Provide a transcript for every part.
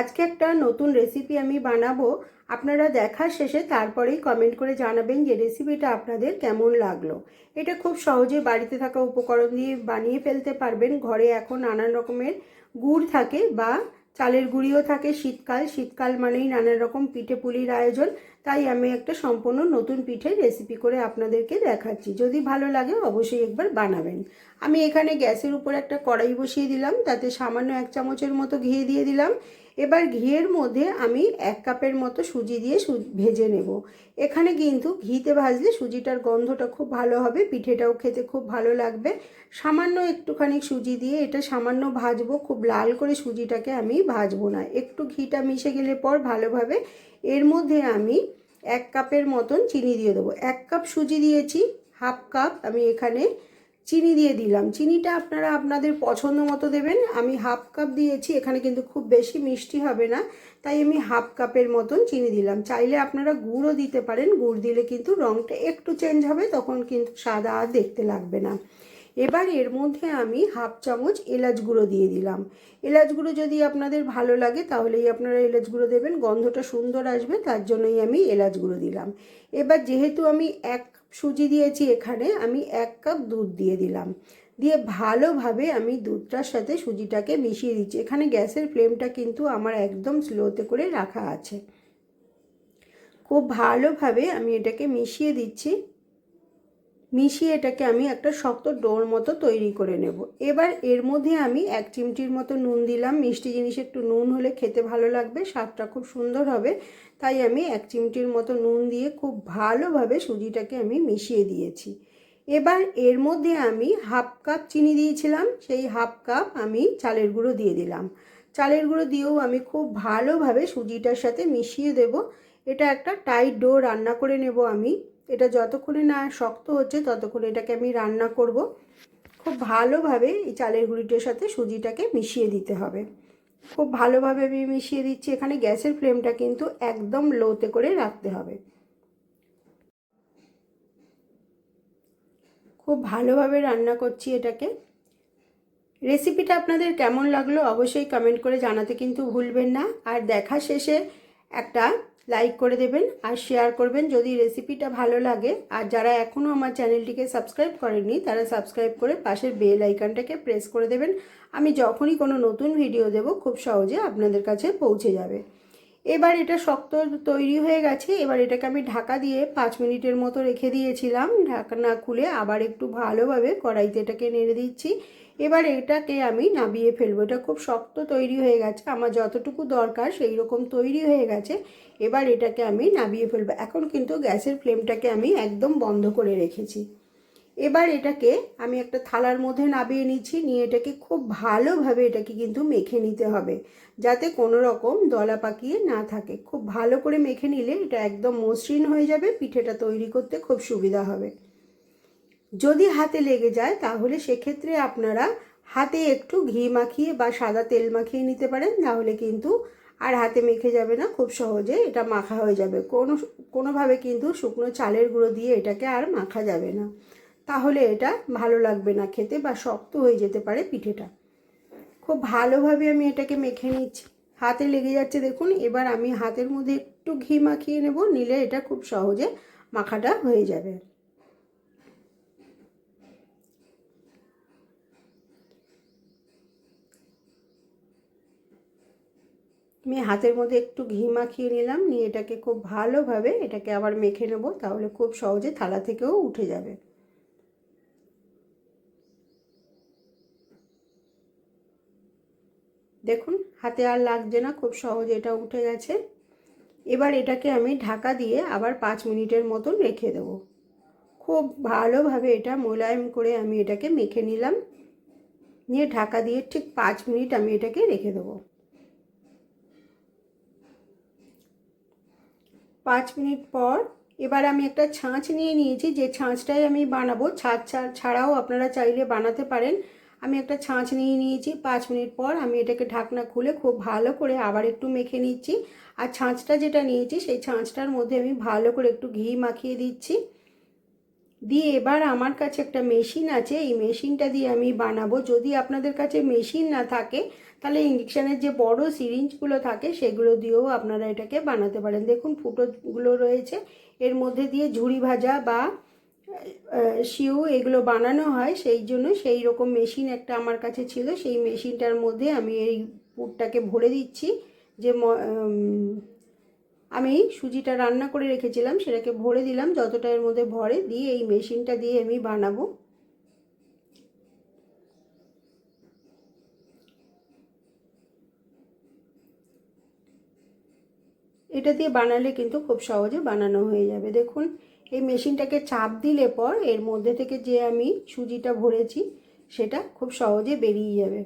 আজকে একটা নতুন রেসিপি আমি বানাবো। আপনারা দেখার শেষে তারপরেই কমেন্ট করে জানাবেন যে রেসিপিটা আপনাদের কেমন লাগল। এটা খুব সহজে বাড়িতে থাকা উপকরণ দিয়ে বানিয়ে ফেলতে পারবেন। ঘরে এখন নানান রকমের গুড় থাকে বা চালের গুঁড়িও থাকে শীতকাল। শীতকাল মানেই নানান রকম পিঠে পুলির আয়োজন। তাই আমি একটা সম্পূর্ণ নতুন পিঠে রেসিপি করে আপনাদেরকে দেখাচ্ছি। যদি ভালো লাগে অবশ্যই একবার বানাবেন। আমি এখানে গ্যাসের উপর একটা কড়াই বসিয়ে দিলাম। তাতে সামান্য এক চামচের মতো ঘি দিয়ে দিলাম। এবার ঘিয়ের মধ্যে আমি এক কাপের মতো সুজি দিয়ে ভেজে নেব। এখানে কিন্তু ঘিতে ভাজলে সুজিটার গন্ধটা খুব ভালো হবে, পিঠেটাও খেতে খুব ভালো লাগবে। সামান্য একটুখানি সুজি দিয়ে এটা সামান্য ভাজবো, খুব লাল করে সুজিটাকে আমি ভাজবো না। একটু ঘিটা মিশে গেলে পর ভালোভাবে এর মধ্যে আমি এক কাপের মতন চিনি দিয়ে দেবো। এক কাপ সুজি দিয়েছি, হাফ কাপ আমি এখানে চিনি দিয়ে দিলাম। চিনিটা আপনারা আপনাদের পছন্দ মতো দেবেন। আমি হাফ কাপ দিয়েছি, এখানে কিন্তু খুব বেশি মিষ্টি হবে না, তাই আমি হাফ কাপের মতন চিনি দিলাম। চাইলে আপনারা গুড়ও দিতে পারেন, গুড় দিলে কিন্তু রঙটা একটু চেঞ্জ হবে, তখন কিন্তু সাদা আর দেখতে লাগবে না। এবার এর মধ্যে আমি হাফ চামচ এলাচ গুঁড়ো দিয়ে দিলাম। এলাচ গুঁড়ো যদি আপনাদের ভালো লাগে তাহলেই আপনারা এলাচ গুঁড়ো দেবেন, গন্ধটা সুন্দর আসবে, তার জন্যই আমি এলাচ গুঁড়ো দিলাম। এবার যেহেতু আমি এক সুজি দিয়েছি এখানে, আমি এক কাপ দুধ দিয়ে দিলাম। দিয়ে ভালোভাবে আমি দুধটার সাথে সুজিটাকে মিশিয়ে দিচ্ছি। এখানে গ্যাসের ফ্লেমটা কিন্তু আমার একদম স্লোতে করে রাখা আছে। খুব ভালোভাবে আমি এটাকে মিশিয়ে দিচ্ছি। মিশিয়ে এটাকে আমি একটা শক্ত ডোর মতো তৈরি করে নেব। এবার এর মধ্যে আমি এক চিমটির মতো নুন দিলাম। মিষ্টি জিনিস একটু নুন হলে খেতে ভালো লাগবে, স্বাদটা খুব সুন্দর হবে। তাই আমি এক চিমটির মতো নুন দিয়ে খুব ভালোভাবে সুজিটাকে আমি মিশিয়ে দিয়েছি। এবার এর মধ্যে আমি হাফ কাপ চিনি দিয়েছিলাম। সেই হাফ কাপ আমি চালের গুঁড়ো দিয়ে দিলাম। চালের গুঁড়ো দিয়েও আমি খুব ভালোভাবে সুজিটার সাথে মিশিয়ে দেব। এটা একটা টাইট ডো রান্না করে নেব আমি। এটা যতক্ষণে না শক্ত হচ্ছে ততক্ষণ এটাকে আমি রান্না করব। খুব ভালোভাবে এই চালের গুঁড়িটার সাথে সুজিটাকে মিশিয়ে দিতে হবে। খুব ভালোভাবে আমি মিশিয়ে দিচ্ছি। এখানে গ্যাসের ফ্লেমটা কিন্তু একদম লোতে করে রাখতে হবে। খুব ভালোভাবে রান্না করছি এটাকে। রেসিপিটা আপনাদের কেমন লাগল অবশ্যই কমেন্ট করে জানাতে কিন্তু ভুলবেন না। আর দেখা শেষে একটা লাইক করে দেবেন আর শেয়ার করবেন যদি রেসিপিটা ভালো লাগে। আর যারা এখনও আমার চ্যানেলটিকে সাবস্ক্রাইব করেননি, তারা সাবস্ক্রাইব করে পাশের বেল আইকনটাকে প্রেস করে দেবেন। আমি যখনই কোনো নতুন ভিডিও দেব, খুব সহজে আপনাদের কাছে পৌঁছে যাবে। এবার এটা শক্ত তৈরি হয়ে গেছে। এবার এটাকে আমি ঢাকা দিয়ে পাঁচ মিনিটের মতো রেখে দিয়েছিলাম। ঢাকা না খুলে আবার একটু ভালোভাবে কড়াইতে এটাকে নেড়ে দিচ্ছি। এবার এটাকে আমি নাবিয়ে ফেলব। এটা খুব শক্ত তৈরি হয়ে গেছে। আমার যতটুকু দরকার সেই রকম তৈরি হয়ে গেছে। এবার এটাকে আমি নাবিয়ে ফেলব। এখন কিন্তু গ্যাসের ফ্লেমটাকে আমি একদম বন্ধ করে রেখেছি। এবার এটাকে আমি একটা থালার মধ্যে নাবিয়ে নিচ্ছি। নিয়ে এটাকে খুব ভালোভাবে এটাকে কিন্তু মেখে নিতে হবে। যাতে কোনো রকম দলা পাকিয়ে না থাকে। খুব ভালো করে মেখে নিলে এটা একদম মসৃণ হয়ে যাবে। পিঠেটা তৈরি করতে খুব সুবিধা হবে। যদি হাতে লেগে যায়, তাহলে সেক্ষেত্রে আপনারা হাতে একটু ঘি মাখিয়ে বা সাদা তেল মাখিয়ে নিতে পারেন। তাহলে কিন্তু আর হাতে মেখে যাবে না, খুব সহজে এটা মাখা হয়ে যাবে। কোনো, কোনোভাবে কিন্তু শুকনো চালের গুঁড়ো দিয়ে এটাকে আর মাখা যাবে না। তাহলে এটা ভালো লাগবে না খেতে বা শক্ত হয়ে যেতে পারে পিঠেটা। খুব ভালোভাবে আমি এটাকে মেখে নিচ্ছি। হাতে লেগে যাচ্ছে দেখুন, এবার আমি হাতের মধ্যে একটু ঘি মাখিয়ে নেব, নিলে এটা খুব সহজে মাখাটা হয়ে যাবে। আমি হাতের মধ্যে একটু ঘি মাখিয়ে নিলাম, নিয়ে এটাকে খুব ভালোভাবে এটাকে আবার মেখে নেব, তাহলে খুব সহজে থালা থেকেও উঠে যাবে। দেখুন, হাতে আর লাগছে না, খুব সহজে এটা উঠে গেছে। এবার এটাকে আমি ঢাকা দিয়ে আবার পাঁচ মিনিটের মতন রেখে দেবো। খুব ভালোভাবে এটা মোলায়েম করে আমি এটাকে মেখে নিলাম। নিয়ে ঢাকা দিয়ে ঠিক পাঁচ মিনিট আমি এটাকে রেখে দেবো। পাঁচ মিনিট পর এবার আমি একটা ছাঁচ নিয়ে নিয়েছি, যে ছাঁচটাই আমি বানাবো। ছাঁচ ছাড়াও আপনারা চাইলে বানাতে পারেন। আমি একটা ছাঁচ নিয়ে নিয়েছি, পাঁচ মিনিট পর আমি এটাকে ঢাকনা খুলে খুব ভালো করে আবার একটু মেখে নিচ্ছি। আর ছাঁচটা যেটা নিয়েছি, সেই ছাঁচটার মধ্যে আমি ভালো করে একটু ঘি মাখিয়ে দিচ্ছি। দিয়ে এবার আমার কাছে একটা মেশিন আছে, এই মেশিনটা দিয়ে আমি বানাবো। যদি আপনাদের কাছে মেশিন না থাকে তাহলে ইঞ্জেকশানের যে বড় সিরিঞ্জগুলো থাকে, সেগুলো দিয়েও আপনারা এটাকে বানাতে পারেন। দেখুন ফুটোগুলো রয়েছে। এর মধ্যে দিয়ে ঝুড়ি ভাজা বা শিউ এগুলো বানানো হয়। সেই জন্য সেই রকম মেশিন একটা আমার কাছে ছিল। সেই মেশিনটার মধ্যে আমি এই পুরটাকে ভরে দিচ্ছি। যে আমি সুজিটা রান্না করে রেখেছিলাম, সেটাকে ভরে দিলাম। যতটা এর মধ্যে ভরে দিয়ে এই মেশিনটা দিয়ে আমি বানাবো। এটা দিয়ে বানালে কিন্তু খুব সহজে বানানো হয়ে যাবে। দেখুন, এই মেশিনটাকে চাপ দিলে পর এর মধ্যে থেকে যে আমি সুজিটা ভরেছি, সেটা খুব সহজে বেরিয়ে যাবে।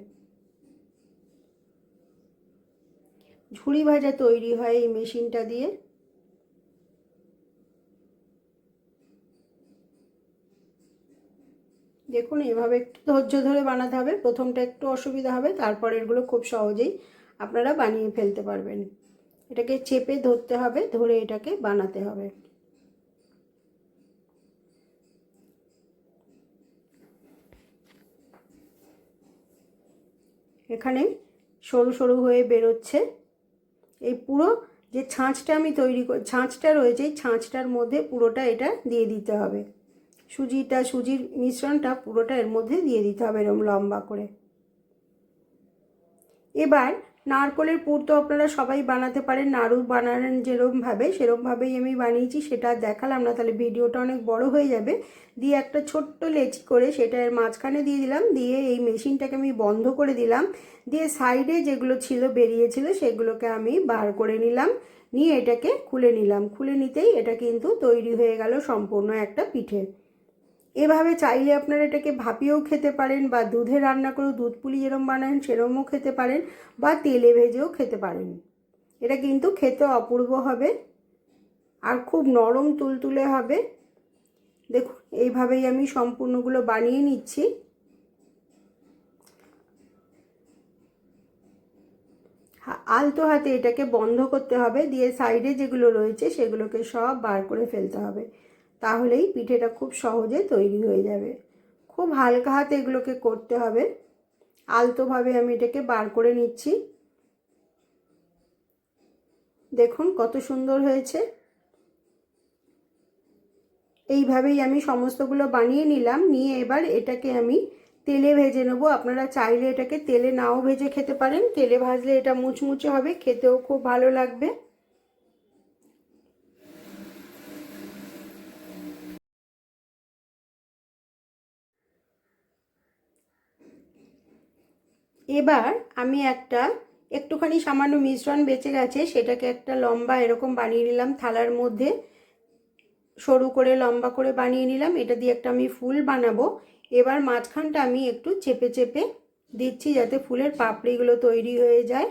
ঝুড়ি ভাজা তৈরি হয় এই মেশিনটা দিয়ে। দেখুন, এভাবে একটু ধৈর্য ধরে বানাতে হবে। প্রথমটা একটু অসুবিধা হবে, তারপর এগুলো খুব সহজেই আপনারা বানিয়ে ফেলতে পারবেন। এটাকে চেপে ধরতে হবে, ধরে এটাকে বানাতে হবে। এখানে সরু সরু হয়ে বেরোচ্ছে। এই পুরো যে ছাঁচটা আমি তৈরি কর, ছাঁচটা রয়েছে, এই ছাঁচটার মধ্যে পুরোটা এটা দিয়ে দিতে হবে। সুজিটা, সুজির মিশ্রণটা পুরোটা এর মধ্যে দিয়ে দিতে হবে এরকম লম্বা করে। এবার নারকলের পুর তো আপনারা সবাই বানাতে পারেন, নাড়ু বানান যেরমভাবে সেরমভাবেই আমি বানিয়েছি, সেটা দেখালাম না, তাহলে ভিডিওটা অনেক বড় হয়ে যাবে। দিয়ে একটা ছোট্ট লেচি করে সেটা এর মাঝখানে দিয়ে দিলাম, দিয়ে এই মেশিনটাকে আমি বন্ধ করে দিলাম। দিয়ে সাইডে যেগুলো ছিল বেরিয়েছিল সেগুলোকে আমি বার করে নিলাম, নিয়ে এটাকে খুলে নিলাম। খুলে নিতেই এটা কিন্তু তৈরি হয়ে গেল সম্পূর্ণ একটা পিঠে। এভাবে চাইলে আপনারা এটাকে ভাপিয়েও খেতে পারেন বা দুধে রান্না করেও দুধ পুলি যেরম বানান সেরমও খেতে পারেন বা তেলে ভেজেও খেতে পারেন। এটা কিন্তু খেতে অপূর্ব হবে আর খুব নরম তুলতুলে হবে। দেখুন, এইভাবেই আমি সম্পূর্ণগুলো বানিয়ে নিচ্ছি। আলতো হাতে এটাকে বন্ধ করতে হবে, দিয়ে সাইডে যেগুলো রয়েছে সেগুলোকে সব বার করে ফেলতে হবে। তাহলেই পিঠেটা খুব সহজে তৈরি হয়ে যাবে। খুব হালকা হাতে এগুলোকে করতে হবে। আলতোভাবে আমি এটাকে বার করে নিচ্ছি। দেখুন কত সুন্দর হয়েছে। এইভাবেই আমি সমস্তগুলো বানিয়ে নিলাম। নিয়ে এবার এটাকে আমি তেলে ভেজে নেব। আপনারা চাইলে এটাকে তেলে নাও ভেজে খেতে পারেন। তেলে ভাজলে এটা মুচমুচে হবে। খেতেও খুব ভালো লাগবে। এবার আমি একটা একটুখানি সামান্য মিশ্রণ বেঁচে গেছে, সেটাকে একটা লম্বা এরকম বানিয়ে নিলাম থালার মধ্যে। সরু করে লম্বা করে বানিয়ে নিলাম, এটা দিয়ে একটা আমি ফুল বানাবো। এবার মাঝখানটা আমি একটু চেপে চেপে দিচ্ছি যাতে ফুলের পাপড়িগুলো তৈরি হয়ে যায়।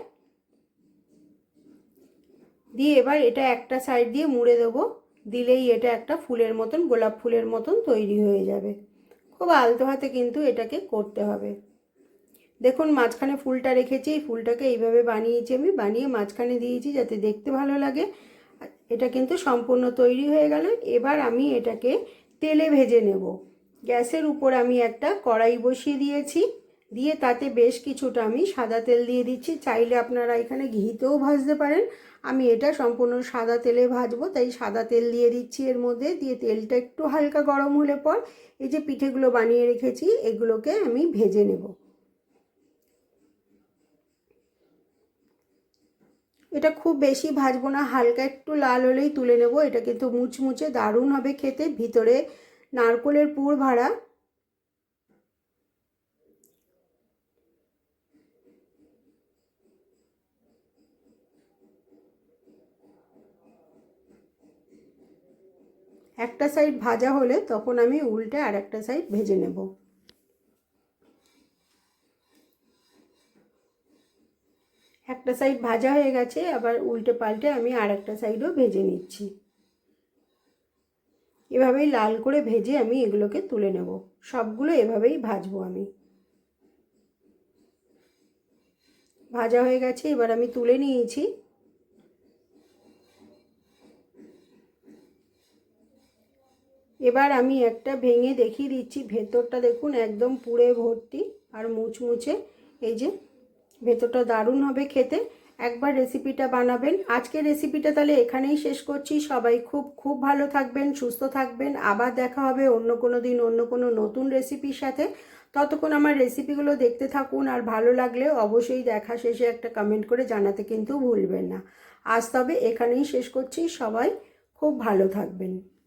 দিয়ে এবার এটা একটা সাইড দিয়ে মুড়ে দেবো, দিলেই এটা একটা ফুলের মতন, গোলাপ ফুলের মতন তৈরি হয়ে যাবে। খুব আলতো হাতে কিন্তু এটাকে করতে হবে। দেখুন, মাঝখানে ফুলটা রেখেছি, এই ফুলটাকে এইভাবে বানিয়েছি আমি, বানিয়ে মাঝখানে দিয়েছি যাতে দেখতে ভালো লাগে। এটা কিন্তু সম্পূর্ণ তৈরি হয়ে গেল। এবার আমি এটাকে তেলে ভেজে নেব। গ্যাসের উপর আমি একটা কড়াই বসিয়ে দিয়েছি। দিয়ে তাতে বেশ কিছুটা আমি সাদা তেল দিয়ে দিচ্ছি। চাইলে আপনারা এখানে ঘিতেও ভাজতে পারেন। আমি এটা সম্পূর্ণ সাদা তেলে ভাজবো, তাই সাদা তেল দিয়ে দিচ্ছি এর মধ্যে। দিয়ে তেলটা একটু হালকা গরম হলে পর এই যে পিঠেগুলো বানিয়ে রেখেছি, এগুলোকে আমি ভেজে নেব। এটা খুব বেশি ভাজবো না, হালকা একটু লাল হলেই তুলে নেব। এটা কিন্তু মুচমুচে দারুণ হবে খেতে, ভিতরে নারকলের পুর ভাড়া। একটা সাইড ভাজা হলে তখন আমি উল্টে আর একটা সাইড ভেজে নেব। একটা সাইড ভাজা হয়ে গেছে, আবার উল্টে পাল্টে আমি আর একটা সাইডও ভেজে নিচ্ছি। এভাবেই লাল করে ভেজে আমি এগুলোকে তুলে নেব। সবগুলো এভাবেই ভাজবো আমি। ভাজা হয়ে গেছে, এবার আমি তুলে নিয়েছি। এবার আমি একটা ভেঙে দেখিয়ে দিচ্ছি, ভেতরটা দেখুন একদম পুড়ে ভর্তি আর মুচমুচে, এই যে ভেতরটা দারুণ হবে খেতে। একবার রেসিপিটা বানাবেন। আজকের রেসিপিটা তাহলে এখানেই শেষ করছি। সবাই খুব খুব ভালো থাকবেন, সুস্থ থাকবেন। আবার দেখা হবে অন্য কোনো দিন, অন্য কোনো নতুন রেসিপির সাথে। ততক্ষণ আমার রেসিপিগুলো দেখতে থাকুন। আর ভালো লাগলে অবশ্যই দেখা শেষে একটা কমেন্ট করে জানাতে কিন্তু ভুলবেন না। আজ তবে এখানেই শেষ করছি। সবাই খুব ভালো থাকবেন।